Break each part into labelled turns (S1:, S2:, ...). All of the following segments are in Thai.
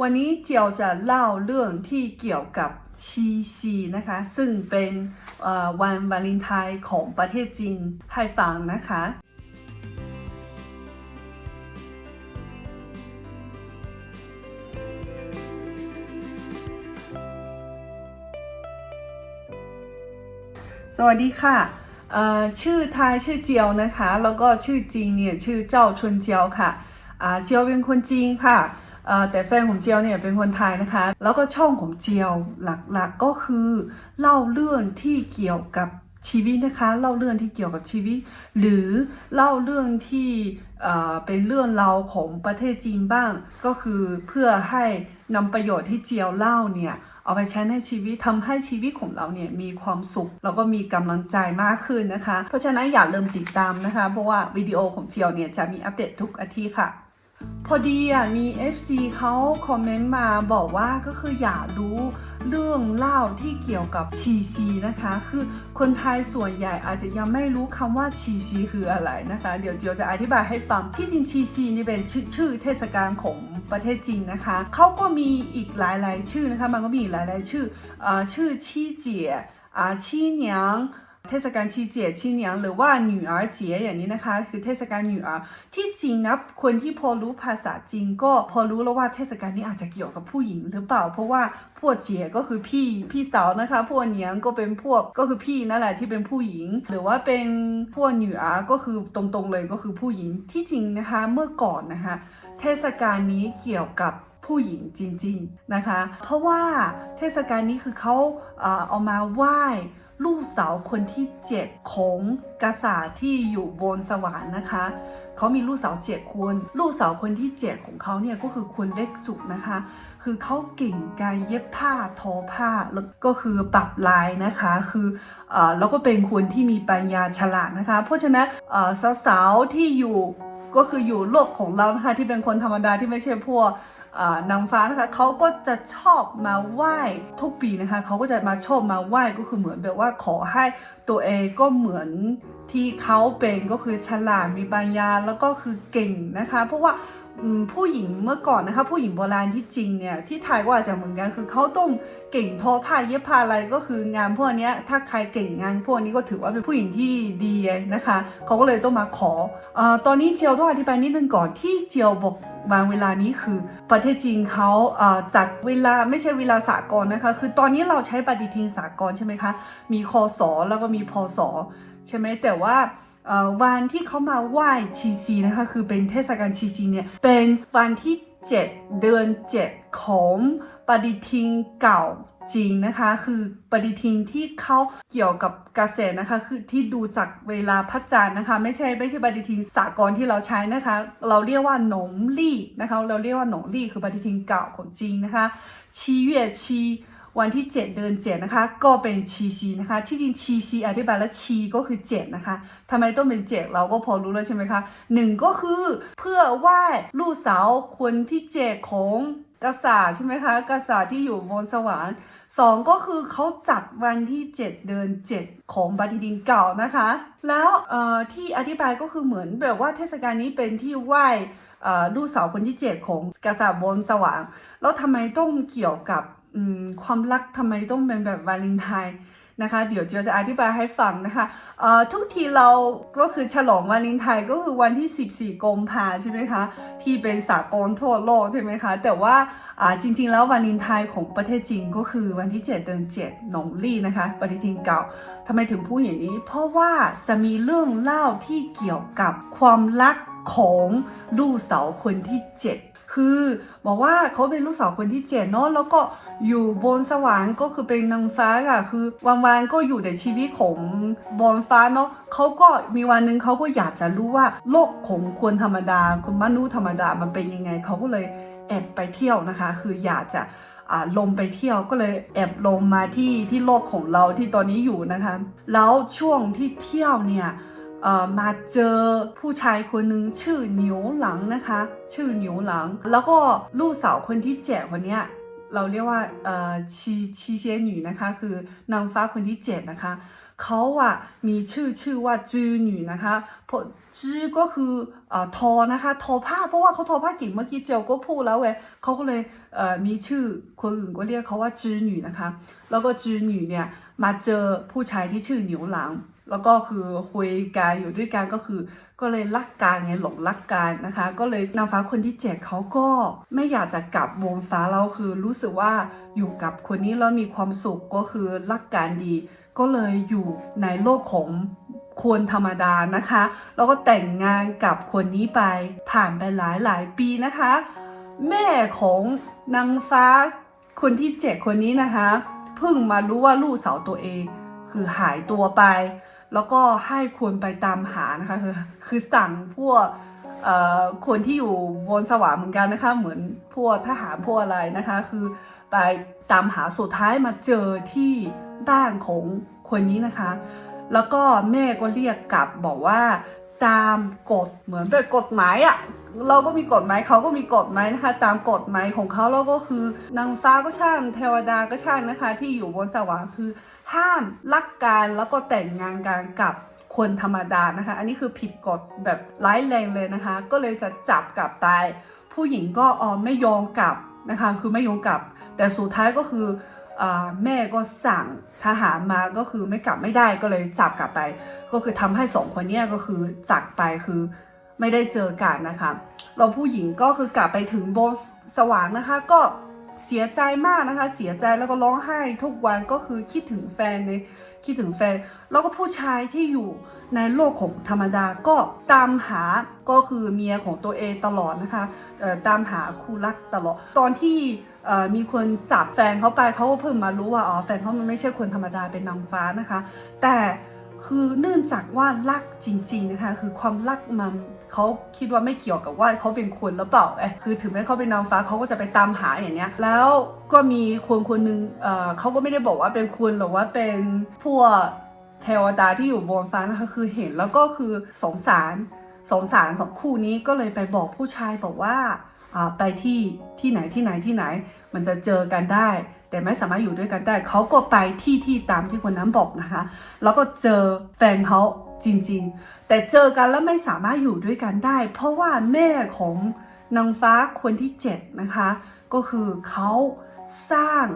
S1: วันนี้เจียวจะเล่าเรื่องที่เกี่ยวกับชีซีนะคะ ซึ่งเป็นวันวาเลนไทน์ของประเทศจีนให้ฟังนะคะ สวัสดีค่ะชื่อไทยชื่อเจียวนะคะ แล้วก็ชื่อจริงเนี่ยชื่อเจ้าชวนเจียวค่ะเจียวเป็นคนจีนค่ะ แต่แฟนของเจียวเนี่ยเป็นคนไทยนะคะ แล้วก็ช่องของเจียวหลักๆก็คือเล่าเรื่องที่เกี่ยวกับชีวิตนะคะเล่าเรื่องที่เกี่ยวกับชีวิต หรือเล่าเรื่องที่เอ่อเป็นเรื่องราวของประเทศจีนบ้าง ก็คือเพื่อให้นำประโยชน์ที่เจียวเล่าเนี่ยเอาไปใช้ในชีวิตทำให้ชีวิตของเราเนี่ยมีความสุข แล้วก็มีกำลังใจมากขึ้นนะคะ เพราะฉะนั้นอย่าลืมติดตามนะคะ เพราะว่าวิดีโอของเจียวเนี่ยจะมีอัปเดตทุกอาทิตย์ค่ะ พอดีอะมี FC เขาคอมเมนต์มาบอกว่าก็คืออยากรู้เรื่องเล่าที่เกี่ยวกับชีซีนะคะ คือคนไทยส่วนใหญ่อาจจะยังไม่รู้คำว่าชีซีคืออะไรนะคะ เดี๋ยวเจียวจะอธิบายให้ฟังที่จริงชีซีนี่เป็นชื่อชื่อเทศกาลของประเทศจีนนะคะเขาก็มีอีกหลายๆ ชื่อนะคะมันก็มีหลายๆ ชื่ออชื่อชีเจี๋ยอาชีเหนียง เทศกาลชีเจียชีเนียงหรือว่าหนูอาเจียอย่างนี้นะคะ คือเทศกาลหนูอาที่จริงนะคนที่พอรู้ภาษาจีนก็พอรู้แล้วว่าเทศกาลนี้อาจจะเกี่ยวกับผู้หญิงหรือเปล่า เพราะว่าพวกเจียก็คือพี่พี่สาวนะคะพวกเนียงก็เป็นพวกก็คือพี่นั่นแหละที่เป็นผู้หญิง หรือว่าเป็นพวกหนูอาก็คือตรงๆเลยก็คือผู้หญิงที่จริงนะคะเมื่อก่อนนะคะ เทศกาลนี้เกี่ยวกับผู้หญิงจริง ๆนะคะ เพราะว่าเทศกาลนี้คือเขาเอามาไหว้ ลูกสาวคนที่เจ็ดของกษัตริย์ที่อยู่บนสวรรค์นะคะ เขามีลูกสาวเจ็ดคน ลูกสาวคนที่เจ็ดของเขาเนี่ยก็คือคนเล็กจุกนะคะ คือเขาเก่งการเย็บผ้าทอผ้าแล้วก็คือปรับลายนะคะ คือเอ่อแล้วก็เป็นคนที่มีปัญญาฉลาดนะคะ เพราะฉะนั้นเอ่อสาวๆที่อยู่ก็คืออยู่โลกของเรานะคะที่เป็นคนธรรมดาที่ไม่ใช่พวก นางฟ้านะคะเขาก็จะชอบมาไหว้ทุกปีนะคะเขาก็จะมาชอบมาไหว้ก็คือเหมือนแบบว่าขอให้ตัวเองก็เหมือนที่เขาเป็นก็คือฉลาดมีปัญญาแล้วก็คือเก่งนะคะ เพราะว่า ผู้หญิงเมื่อก่อนนะคะ ผู้หญิงโบราณที่จริงเนี่ยที่ไทยก็อาจจะเหมือนกันคือเขาต้องเก่งทอผ้าเย็บผ้าอะไรก็คืองานพวกนี้ถ้าใครเก่งงานพวกนี้ก็ถือว่าเป็นผู้หญิงที่ดีนะคะเขาก็เลยต้องมาขอออตอนนี้เจียวต้องอธิบายนิดนึงก่อนที่เจียวบอกบางเวลานี้คือ ประเทศจีนเขาเจัดเวลาไม่ใช่เวลาสากลนะคะ คือตอนนี้เราใช้ปฏิทินสากลใช่ไหมคะมีคศแล้วก็มีพศใช่ไหมแต่ว่า วันที่เขามาไหว้ชีซีนะคะคือเป็นเทศกาลชีซีเนี่ยเป็นวันที่ 7 เดือน 7 ของปฏิทินเก่าจีนนะคะคือปฏิทินที่เขาเกี่ยวกับเกษตรนะคะคือที่ดูจากเวลาพระจันทร์นะคะ ไม่ใช่ไม่ใช่ปฏิทินสากลที่เราใช้นะคะ เราเรียกว่าหนงลี่นะคะเราเรียกว่าหนงลี่คือปฏิทินเก่าของจีนนะคะชีเวียชี วันที่ 7 เดือน7นะคะ ก็เป็นชีซีนะคะ ที่จริงชีซีอธิบายแล้วชีก็คือ 7 นะคะทำไมต้องเป็น 7 เราก็พอรู้แล้วใช่ไหมคะหนึ่งก็คือเพื่อไหว้ลูกสาวคนที่ 7 ของกษัตริย์ใช่ไหมคะกษัตริย์ที่อยู่บนสวรรค์สองก็คือเขาจัดวันที่ 7 เดือน 7 ของปฏิทินเก่านะคะ แล้วที่อธิบายก็คือเหมือนแบบว่าเทศกาลนี้เป็นที่ไหว้ลูกสาวคนที่ 7 ของกษัตริย์บนสวรรค์แล้วทำไมต้องเกี่ยวกับ ความรักทำไมต้องเป็นแบบวาเลนไทน์นะคะ เดี๋ยวเจียวจะอธิบายให้ฟังนะคะเอ่อทุกทีเราก็คือฉลองวาเลนไทน์ก็คือวันที่ 14กุมภาใช่ไหมคะ ที่เป็นสากลทั่วโลกใช่ไหมคะ แต่ว่าอ่าจริง ๆ แล้ววาเลนไทน์ของประเทศจีนก็คือวันที่ 7 เดือน7หนงลี่นะคะ ปฏิทินเก่าทำไมถึงพูดอย่างนี้ เพราะว่าจะมีเรื่องเล่าที่เกี่ยวกับความรักของลูกสาวคนที่ 7 คือ บอกว่าเขาเป็นลูกสาวคนที่เจ็ดเนาะแล้วก็อยู่บนสวรรค์ก็คือเป็นนางฟ้าค่ะ คือวันๆก็อยู่ในชีวิตของบนฟ้าเนาะเขาก็มีวันหนึ่งเขาก็อยากจะรู้ว่าโลกของคนธรรมดาคนมนุษย์ธรรมดามันเป็นยังไงเขาก็เลยแอบไปเที่ยวนะคะ คืออยากจะลงไปเที่ยวก็เลยแอบลงมาที่ที่โลกของเราที่ตอนนี้อยู่นะคะ แล้วช่วงที่เที่ยวเนี่ย เอ่อมาเจอผู้ชายคนหนึ่งชื่อเหนียวหลังนะคะ ชื่อเหนียวหลัง แล้วก็ลูกสาวคนที่เจ็ดคนเนี้ยเราเรียกว่าเอ่อชีชีเซียนหนูนะคะ คือนางฟ้าคนที่เจ็ดนะคะเขาอะมีชื่อชื่อว่าจือหนูนะคะเพราะจือก็คือเอ่อทอนะคะทอผ้าเพราะว่าเขาทอผ้าเก่งเมื่อกี้เจียวก็พูดแล้วเว้ยเขาก็เลยเอ่อมีชื่อคนอื่นก็เรียกเขาว่าจือหนูนะคะ แล้วก็จือหนูเนี่ยมาเจอผู้ชายที่ชื่อเหนียวหลัง แล้วก็คือคุยกันอยู่ด้วยกันก็คือ ก็เลยรักกันไงหลงรักกันนะคะ ก็เลยนางฟ้าคนที่เจ็ดเขาก็ไม่อยากจะกลับวงฟ้าเราคือรู้สึกว่าอยู่กับคนนี้แล้วมีความสุขก็คือรักกันดี ก็เลยอยู่ในโลกของคนธรรมดานะคะ แล้วก็แต่งงานกับคนนี้ไปผ่านไปหลายหลายปีนะคะ แม่ของนางฟ้าคนที่เจ็ดคนนี้นะคะเพิ่งมารู้ว่าลูกสาวตัวเอง คือหายตัวไป แล้วก็ให้คนไปตามหานะคะคือคือสั่งพวกคนที่อยู่บนสวรรค์เหมือนกันนะคะ เหมือนพวกทหารพวกอะไรนะคะ คือไปตามหาสุดท้ายมาเจอที่บ้านของคนนี้นะคะ แล้วก็แม่ก็เรียกกลับบอกว่าตามกฎเหมือนเป็นกฎหมายอะ่ะ เราก็มีกฎหมายเขาก็มีกฎหมายนะคะ ตามกฎหมายของเขาแล้วก็คือนางฟ้าก็ช่างเทวดาก็ช่างนะคะ ที่อยู่บนสวรรค์คือ ห้ามรักกันแล้วก็แต่งงานกันกับคนธรรมดานะคะ อันนี้คือผิดกฎแบบร้ายแรงเลยนะคะ ก็เลยจะจับกลับไป ผู้หญิงก็ออไม่ยอมกลับนะคะ คือไม่ยอมกลับ แต่สุดท้ายก็คือแม่ก็สั่งทหารมาก็คือไม่กลับไม่ได้ก็เลยจับกลับไป ก็คือทำให้สองคนนี้ก็คือจากไปคือ ไม่ได้เจอกันนะคะเราผู้หญิงก็คือกลับไปถึงโบนสว่างนะคะ ก็เสียใจมากนะคะ เสียใจแล้วก็ร้องไห้ทุกวันก็คือคิดถึงแฟนเลยคิดถึงแฟน แล้วก็ผู้ชายที่อยู่ในโลกของธรรมดาก็ตามหาก็คือเมียของตัวเองตลอดนะคะเอ่อตามหาคู่รักตลอด ตอนที่เอ่อมีคนจับแฟนเขาไปเขาก็เพิ่งมารู้ว่าอ๋อแฟนเขามันไม่ใช่คนธรรมดาเป็นนางฟ้านะคะ แต่คือเนื่องจากว่ารักจริงๆนะคะ คือความรักมัน เขาคิดว่าไม่เกี่ยวกับว่าเขาเป็นคนหรือเปล่าเอ้คือถึงแม้เขาเป็นนางฟ้าเขาก็จะไปตามหาอย่างเนี้ย แล้วก็มีคนคนหนึงเออเขาก็ไม่ได้บอกว่าเป็นคนหรือว่าเป็นพวกเทวดาที่อยู่บนฟ้านะคะคือเห็นแล้วก็คือสงสารสงสารสองคู่นี้ก็เลยไปบอกผู้ชายบอกว่าไปที่ที่ไหนที่ไหนที่ไหน มันจะเจอกันได้ แต่ไม่สามารถอยู่ด้วยกันได้เขาก็ไปที่ที่ตามที่คนนั้นบอกนะคะ แล้วก็เจอแฟนเขา จริงๆ แต่เจอกันแล้วไม่สามารถอยู่ด้วยกันได้ เพราะว่าแม่ของนางฟ้าคนที่เจ็ดนะคะ ก็คือเขาสร้าง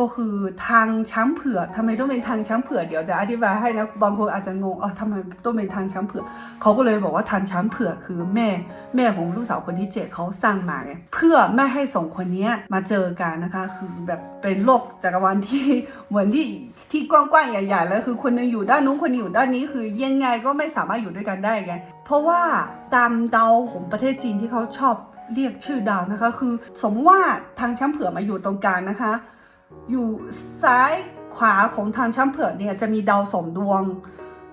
S1: ก็คือทางช้างเผือกทำไมต้องเป็นทางช้างเผือกเดี๋ยวจะอธิบายให้นะบางคนอาจจะงงอ๋อทำไมต้องเป็นทางช้างเผือกเขาก็เลยบอกว่าทางช้างเผือกคือแม่แม่ของลูกสาวคนที่เจ็ดเขาสร้างมาเพื่อไม่ให้สองคนนี้มาเจอกันนะคะ คือแบบเป็นโลกจักรวาลที่เหมือนที่ ที่กว้างๆใหญ่ๆแล้วคือคนนึงอยู่ด้านนู้นคนนึงอยู่ด้านนี้คือยังไงก็ไม่สามารถอยู่ด้วยกันได้ไงเพราะว่าตามเดาของประเทศจีนที่เขาชอบเรียกชื่อดาวนะคะ คือสมมติว่าทางช้างเผือกมาอยู่ตรงกลางนะคะ อยู่ซ้ายขวาของทางช้างเผือกเนี่ยจะมีดาวสองดวง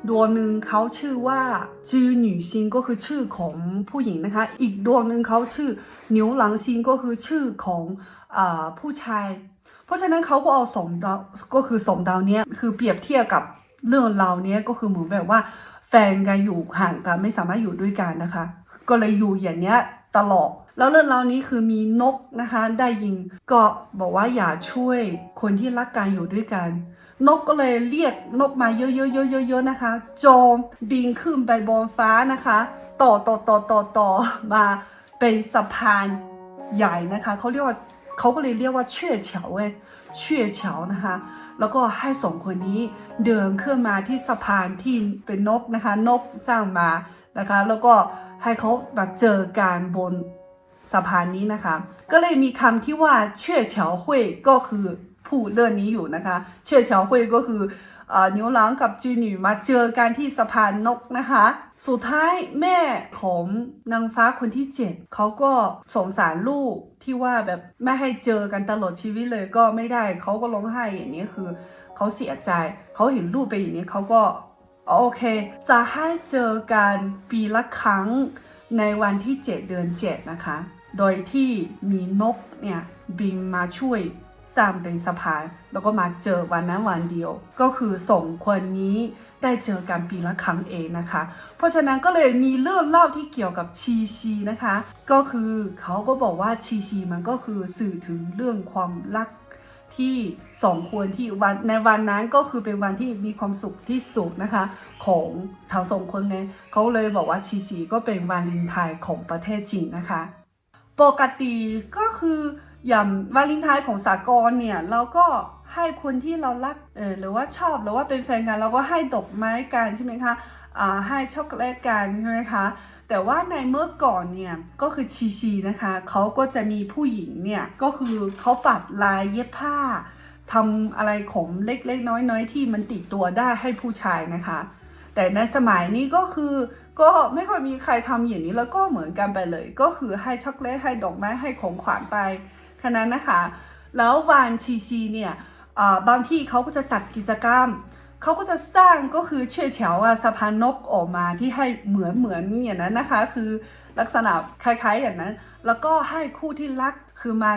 S1: ดวงหนึ่งเขาชื่อว่าจือหนูซิงก็คือชื่อของผู้หญิงนะคะ อีกดวงหนึ่งเขาชื่อหนียวหลังซิงก็คือชื่อของอผู้ชาย เพราะฉะนั้นเขาก็เอาสองดาวก็คือสองดาวเนี้ยคือเปรียบเทียบกับเรื่องราวเนี้ยก็คือเหมือนแบบว่า แฟนกันอยู่ห่างกันไม่สามารถอยู่ด้วยกันนะคะ ก็เลยอยู่อย่างเนี้ยตลอดแล้วเรื่องราวนี้คือมีนกนะคะ ได้ยินก็บอกว่าอย่าช่วยคนที่รักกันอยู่ด้วยกัน นกก็เลยเรียกนกมาเยอะๆๆๆๆนะคะโจมบินขึ้นไปบนฟ้านะคะ ต่อต่อต่อต่อต่อมาเป็นสะพานใหญ่นะคะเขาเรียกว่า เขาก็เลยเรียกว่าเชื่อเฉาเว้ยเชื่อเฉานะคะ แล้วก็ให้สองคนนี้เดินขึ้นมาที่สะพานที่เป็นนกนะคะ นกสร้างมานะคะ แล้วก็ให้เขามาเจอการบนสะพานนี้นะคะ ก็เลยมีคำที่ว่าเชื่อเฉาเว่ยก็คือพูดเรื่องนี้อยู่นะคะ เชื่อเฉาเว่ยก็คือเอ่อนิ้วหลังกับจีหนูมาเจอกันที่สะพานนกนะคะ สุดท้ายแม่ของนางฟ้าคนที่เจ็ดเขาก็สงสารลูก ที่ว่าแบบไม่ให้เจอกันตลอดชีวิตเลยก็ไม่ได้เขาก็ร้องไห้อย่างนี้คือเขาเสียใจเขาเห็นรูปไปอย่างนี้เขาก็โอเค จะให้เจอกันปีละครั้งในวันที่ 7 เดือน 7 นะคะ โดยที่มีนกเนี่ยบินมาช่วย สร้างเป็นสะพาน แล้วก็มาเจอวันนั้นวันเดียว ก็คือส่งคนนี้ได้เจอกันปีละครั้งเองนะคะ เพราะฉะนั้นก็เลยมีเรื่องเล่าที่เกี่ยวกับชีชีนะคะ ก็คือเขาก็บอกว่าชีชีมันก็คือสื่อถึงเรื่องความรักที่สองควรที่วันในวันนั้นก็คือเป็นวันที่มีความสุขที่สุดนะคะ ของทั้งสองคนเลยเขาเลยบอกว่าชีสีก็เป็นวาเลนไทน์ของประเทศจีนนะคะ ปกติก็คือ อย่างวาเลนไทน์ของสากลเนี่ยเราก็ให้คนที่เรารักเออหรือว่าชอบหรือว่าเป็นแฟนกันเราก็ให้ดอกไม้กันใช่ไหมคะอ่าให้ช็อกโกแลตกันใช่ไหมคะแต่ว่าในเมื่อก่อนเนี่ยก็คือชีชีนะคะเขาก็จะมีผู้หญิงเนี่ยก็คือเขาปัดลายเย็บผ้าทำอะไรของเล็กๆน้อยๆ ที่มันติดตัวได้ให้ผู้ชายนะคะ แต่ในสมัยนี้ก็คือก็ไม่ค่อยมีใครทำอย่างนี้แล้วก็เหมือนกันไปเลย ก็คือให้ช็อกโกแลตให้ดอกไม้ให้ของขวัญไป แค่นั้นนะคะ แล้ววันชีชีเนี่ยบางที่เขาก็จะจัดกิจกรรม เขาก็จะสร้างก็คือเชื่อเฉาอะสะพานนกออกมาที่ให้เหมือนเหมือนอย่างนั้นนะคะ คือลักษณะคล้ายๆอย่างนั้น แล้วก็ให้คู่ที่รักคือมา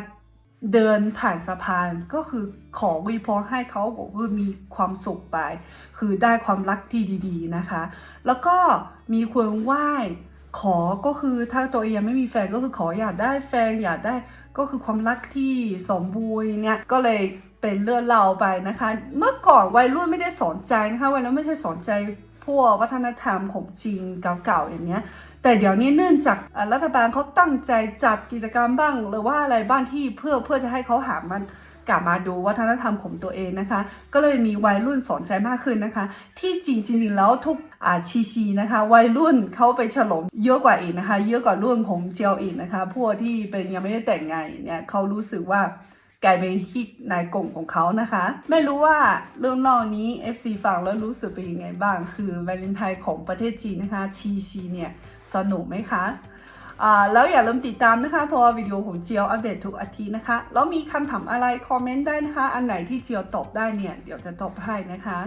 S1: เดินผ่านสะพานก็คือขอวีพรให้เขาบอกว่ามีความสุขไป คือได้ความรักที่ดีๆนะคะ แล้วก็มีคนไหว้ขอก็คือถ้าตัวเองยังไม่มีแฟนก็คือขออยากได้แฟนอยากได้ ก็คือความรักที่สมบูรณ์เนี่ยก็เลยเป็นเรื่องเล่าไปนะคะ เมื่อก่อนวัยรุ่นไม่ได้สนใจนะคะวัยรุ่นไม่ใช่สนใจพวกวัฒนธรรมของจีนเก่าๆอย่างเนี้ยแต่เดี๋ยวนี้เนื่องจากรัฐบาลเขาตั้งใจจัดกิจกรรมบ้าง หรือว่าอะไรบ้างที่เพื่อเพื่อจะให้เขาหามัน กลับมาดูวัฒนธรรมของตัวเองนะคะ ก็เลยมีวัยรุ่นสนใจมากขึ้นนะคะ ที่จริงจริงๆแล้วทุกอาชีชีนะคะ วัยรุ่นเขาไปฉลองเยอะกว่าอีกนะคะ เยอะกว่ารุ่นของเจียวอีกนะคะ พวกที่เป็นยังไม่ได้แต่งงานเนี่ยเขารู้สึกว่ากลายเป็นฮิตในกลุ่มของเขานะคะ ไม่รู้ว่าเรื่องเล่านี้ FC ฟังแล้วรู้สึกเป็นยังไงบ้าง คือวาเลนไทน์ของประเทศจีนนะคะชีชีเนี่ยสนุกไหมคะอ่า แล้วอย่าลืมติดตามนะคะ เพราะว่าวิดีโอของเจียวอัปเดตทุกอาทิตย์นะคะ แล้วมีคำถามอะไรคอมเมนต์ได้นะคะ อันไหนที่เจียวตอบได้เนี่ย เดี๋ยวจะตอบให้นะคะ